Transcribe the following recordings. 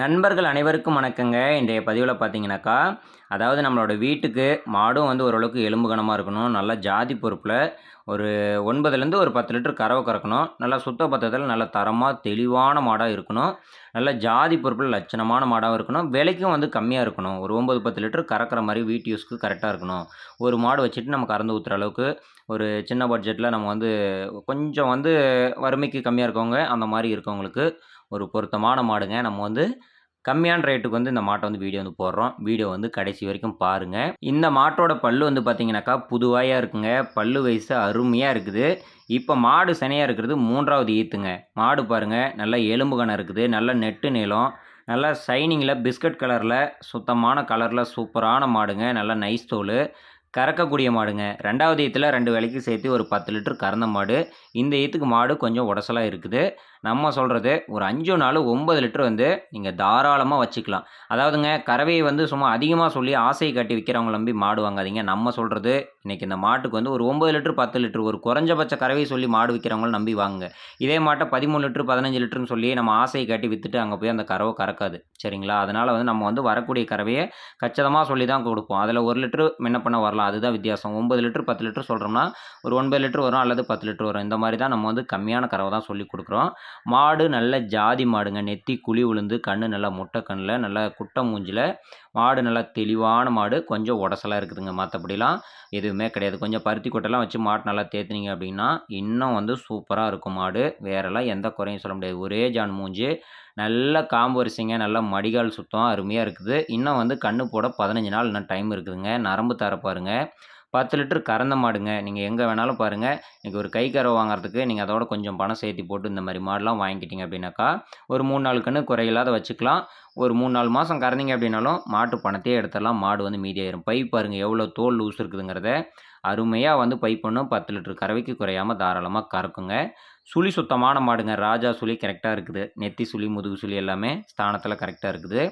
நண்பர்கள் அனைவருக்கும் வணக்கங்க. இன்றைய பதிவில் பார்த்தீங்கன்னாக்கா அதாவது நம்மளோட வீட்டுக்கு மாடும் வந்து ஓரளவுக்கு எலும்பு கனமாக இருக்கணும். நல்லா ஜாதி பொறுப்பில் ஒரு ஒன்பதுலேருந்து ஒரு பத்து லிட்டர் கறவை கறக்கணும். நல்லா சுத்த பத்தத்தில் நல்ல தரமாக தெளிவான மாடாக இருக்கணும். நல்ல ஜாதி பொறுப்பில் லட்சணமான மாடாகவும் இருக்கணும். விலைக்கும் வந்து கம்மியாக இருக்கணும். ஒரு ஒம்பது பத்து லிட்டர் கறக்கிற மாதிரி வீட்டு யூஸ்க்கு கரெக்டாக இருக்கணும். ஒரு மாடு வச்சுட்டு நம்ம கறந்து ஊற்றுற அளவுக்கு ஒரு சின்ன பட்ஜெட்டில் நம்ம வந்து கொஞ்சம் வந்து வறுமைக்கு கம்மியாக இருக்கவங்க அந்த மாதிரி இருக்கவங்களுக்கு ஒரு பொருத்தமான மாடுங்க. நம்ம வந்து கம்மியான ரேட்டுக்கு வந்து இந்த மாட்டை வந்து வீடியோ வந்து போடுறோம். வீடியோ வந்து கடைசி வரைக்கும் பாருங்கள் இந்த மாட்டோட பல்லு வந்து பார்த்தீங்கன்னாக்கா புதுவாயாக இருக்குங்க. பல்லு வயசு அருமையாக இருக்குது. இப்போ மாடு சனியாக இருக்கிறது மூன்றாவது ஈத்துங்க. மாடு பாருங்கள் நல்லா எலும்பு கணம் இருக்குது. நல்லா நெட்டு நீளம் நல்லா ஷைனிங்கில் பிஸ்கட் கலரில் சுத்தமான கலரில் சூப்பரான மாடுங்க. நல்லா நைஸ் தோல். கறக்கக்கூடிய மாடுங்க. ரெண்டாவது ஈத்தில் ரெண்டு வேலைக்கு சேர்த்து ஒரு பத்து லிட்டர் கறந்த மாடு. இந்த ஈத்துக்கு மாடு கொஞ்சம் உடசலாக இருக்குது. நம்ம சொல்கிறது ஒரு அஞ்சு நாள் ஒம்பது லிட்டர் வந்து நீங்கள் தாராளமாக வச்சுக்கலாம். அதாவதுங்க கறவையை வந்து சும்மா அதிகமாக சொல்லி ஆசையை கட்டி விற்கிறவங்க நம்பி மாடு வாங்காதீங்க. நம்ம சொல்கிறது இன்றைக்கி இந்த மாட்டுக்கு வந்து ஒரு ஒம்பது லிட்டர் பத்து லிட்டர் ஒரு குறைஞ்சபட்ச கறவையை சொல்லி மாடு விற்கிறவங்களும் நம்பி வாங்குங்க. இதே மாட்டை பதிமூணு லிட்டர் பதினஞ்சு லிட்டர்னு சொல்லி நம்ம ஆசையை கட்டி விற்றுட்டு அங்கே போய் அந்த கறவை கறக்காது. சரிங்களா? அதனால் வந்து நம்ம வந்து வரக்கூடிய கறவையை கச்சிதமாக சொல்லி தான் கொடுப்போம். அதில் ஒரு லிட்டர் முன்ன பண்ண வரலாம் அதுதான் வித்தியாசம். ஒம்பது லிட்டர் பத்து லிட்டர் சொல்கிறோம்னா ஒரு ஒன்பது லிட்டர் வரும் அல்லது பத்து லிட்டர் வரும். இந்த மாதிரி தான் நம்ம வந்து கம்மியான கறவை தான் சொல்லி கொடுக்குறோம். மாடு நல்ல ஜாதி மாடுங்க. நெத்தி குழி விழுந்து கண் நல்லா முட்டை கண்ணில் நல்லா குட்டை மூஞ்சில். மாடு நல்லா தெளிவான மாடு கொஞ்சம் உடசலாக இருக்குதுங்க மற்றபடிலாம் எதுவுமே கிடையாது. கொஞ்சம் பருத்தி கொட்டைலாம் வச்சு மாட்டு நல்லா தேத்துனீங்க அப்படின்னா இன்னும் வந்து சூப்பராக இருக்கும் மாடு. வேறெல்லாம் எந்த குறையும் சொல்ல முடியாது. ஒரே ஜான் மூஞ்சி நல்ல காம்பு வரிசைங்க நல்லா மடிகால் சுத்தம் அருமையாக இருக்குது. இன்னும் வந்து கண்ணு போட பதினஞ்சு நாள் இன்னும் டைம் இருக்குதுங்க. நரம்பு தர பாருங்கள் பத்து லிட்டர் கறந்த மாடுங்க. நீங்கள் எங்கே வேணாலும் பாருங்கள் இன்றைக்கி ஒரு கை கறவை வாங்குறதுக்கு நீங்கள் அதோட கொஞ்சம் பணம் சேர்த்தி போட்டு இந்த மாதிரி மாடெலாம் வாங்கிக்கிட்டீங்க அப்படின்னாக்கா ஒரு மூணு நாள் குறையில்லாத வச்சுக்கலாம். ஒரு மூணு நாலு மாதம் கறந்தீங்க அப்படின்னாலும் மாட்டு பணத்தையே எடுத்துடலாம். மாடு வந்து மீதியாயிரும் பை பாருங்கள் எவ்வளோ தோல் லூஸ் இருக்குதுங்கிறத. அருமையாக வந்து பை பண்ணும் பத்து லிட்டர் கறவைக்கு குறையாமல் தாராளமாக கறக்குங்க. சுழி சுத்தமான மாடுங்க. ராஜா சுழி கரெக்டாக இருக்குது. நெத்தி சுழி முதுகு சுழி எல்லாமே ஸ்தானத்தில் கரெக்டாக இருக்குது.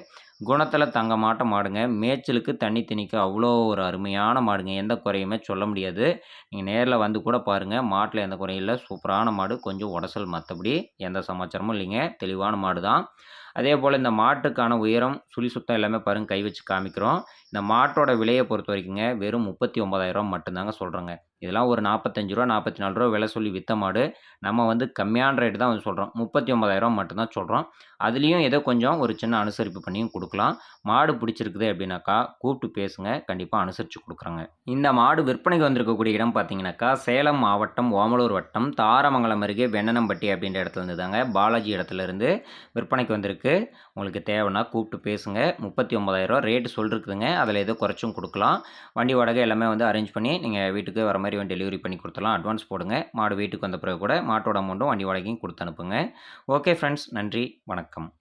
குணத்தில் தங்க மாட்ட மாடுங்க. மேய்ச்சலுக்கு தண்ணி திணிக்க அவ்வளோ ஒரு அருமையான மாடுங்க. எந்த குறையுமே சொல்ல முடியாது. நீங்கள் நேரில் வந்து கூட பாருங்கள் மாட்டில் எந்த குறையும் இல்லை. சூப்பரான மாடு. கொஞ்சம் உடசல் மற்றபடி எந்த சமாச்சாரமும் இல்லைங்க. தெளிவான மாடு தான் அதே போல் இந்த மாட்டுக்கான உயரம் சுழி சுத்தம் எல்லாமே பாருங்கள் கை வச்சு காமிக்கிறோம். இந்த மாட்டோட விலையை பொறுத்த வரைக்குங்க வெறும் முப்பத்தி ஒம்பதாயிரம் மட்டும்தாங்க சொல்கிறோங்க இதெல்லாம் ஒரு நாற்பத்தஞ்சு ரூபா நாற்பத்தி நாலு ரூபா விலை சொல்லி விற்ற மாடு. நம்ம வந்து கம்மியான ரேட்டு தான் வந்து சொல்கிறோம் முப்பத்தி ஒம்பதாயிரம் மட்டும்தான் சொல்கிறோம் அதுலேயும் ஏதோ கொஞ்சம் ஒரு சின்ன அனுசரிப்பு பண்ணியும் கொடுக்கலாம். மாடு பிடிச்சிருக்குது அப்படின்னாக்கா கூப்பிட்டு பேசுங்க. கண்டிப்பாக அனுசரித்து கொடுக்குறாங்க. இந்த மாடு விற்பனைக்கு வந்திருக்கக்கூடிய இடம் பார்த்தீங்கன்னாக்கா சேலம் மாவட்டம் ஓமலூர் வட்டம் தாரமங்கலம் அருகே வெண்ணனம்பட்டி அப்படின்ற இடத்துல இருந்து தாங்க பாலாஜி இடத்துலேருந்து விற்பனைக்கு வந்திருக்கு. உங்களுக்கு தேவைன்னா கூப்பிட்டு பேசுங்க. முப்பத்தி ஒம்பதாயிரம் ரேட்டு சொல்லிருக்குதுங்க. அதில் ஏதோ குறைச்சும் கொடுக்கலாம். வண்டி வாடகை எல்லாமே வந்து அரேஞ்ச் பண்ணி நீங்கள் வீட்டுக்கு வர மாதிரி மாதிரி டெலிவரி பண்ணி கொடுத்துடலாம். அட்வான்ஸ் போடுங்க. மாடு வீட்டுக்கு வந்த பிறகு கூட மாட்டோட அமௌண்ட்டும் வண்டி வாடகையும் கொடுத்து அனுப்புங்க. ஓகே ஃப்ரெண்ட்ஸ் நன்றி. வணக்கம்.